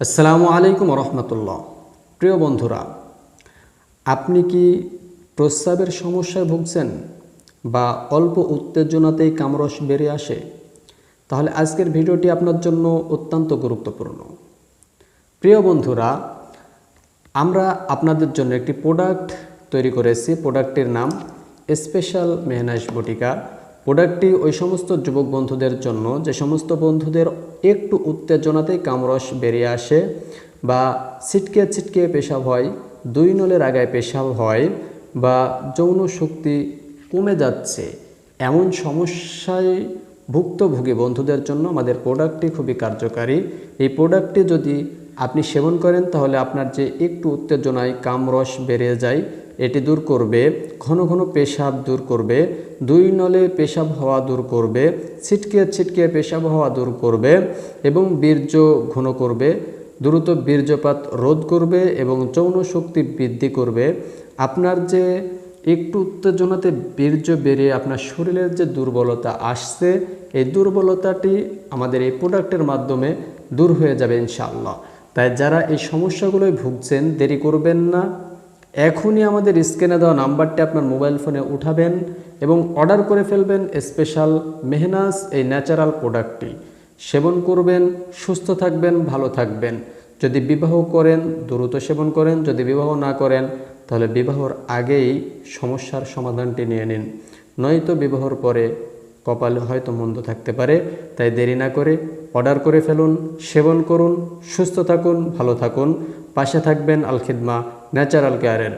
আসসালামু আলাইকুম রহমতুল্লাহ প্রিয় বন্ধুরা, আপনি কি প্রস্রাবের সমস্যায় ভুগছেন বা অল্প উত্তেজনাতেই কামরস বেড়ে আসে? তাহলে আজকের ভিডিওটি আপনার জন্য অত্যন্ত গুরুত্বপূর্ণ। প্রিয় বন্ধুরা, আমরা আপনাদের জন্য একটি প্রোডাক্ট তৈরি করেছি। প্রোডাক্টটির নাম স্পেশাল মেহনাইশ বটিকা। প্রোডাক্টটি ওই সমস্ত যুবক বন্ধুদের জন্য, যে সমস্ত বন্ধুদের একটু উত্তেজনাতেই কামরস বেরিয়ে আসে বা ছিটকে ছিটকে পেশাব হয়, দুই নলের আগায় পেশাব হয় বা যৌন শক্তি কমে যাচ্ছে, এমন সমস্যায় ভুক্তভোগী বন্ধুদের জন্য আমাদের প্রোডাক্টটি খুবই কার্যকারী। এই প্রোডাক্টটি যদি আপনি সেবন করেন, তাহলে আপনার যে একটু উত্তেজনায় কামরস বেড়ে যায়, এটি দূর করবে, ঘন ঘন পেশাব দূর করবে, দুই নলে পেশাব হওয়া দূর করবে, ছিটকে ছিটকে পেশাব হওয়া দূর করবে এবং বীর্য ঘন করবে, দ্রুত বীর্যপাত রোধ করবে এবং যৌন শক্তি বৃদ্ধি করবে। আপনার যে একটু উত্তেজনাতে বীর্য বেড়ে আপনার শরীরের যে দুর্বলতা আসছে, এই দুর্বলতাটি আমাদের এই প্রোডাক্টের মাধ্যমে দূর হয়ে যাবে ইনশাআল্লাহ। তাই যারা এই সমস্যাগুলোয় ভুগছেন, দেরি করবেন না। এখনই আমাদের স্ক্রিনে দেওয়া নাম্বারটি আপনার মোবাইল ফোনে উঠাবেন এবং অর্ডার করে ফেলবেন স্পেশাল মেহনাস এই ন্যাচারাল প্রোডাক্টটি সেবন করবেন, সুস্থ থাকবেন, ভালো থাকবেন। যদি বিবাহ করেন, দ্রুত সেবন করেন, যদি বিবাহ না করেন, তাহলে বিবাহর আগেই সমস্যার সমাধানটি নিয়ে নিন। নয়তো বিবাহর পরে কপালে হয়তো মন্দ থাকতে পারে, তাই দেরি না করে অর্ডার করে ফেলুন, সেবন করুন, সুস্থ থাকুন, ভালো থাকুন। পাশে থাকবেন আলখিদমা ন্যাচারাল কেয়ারের।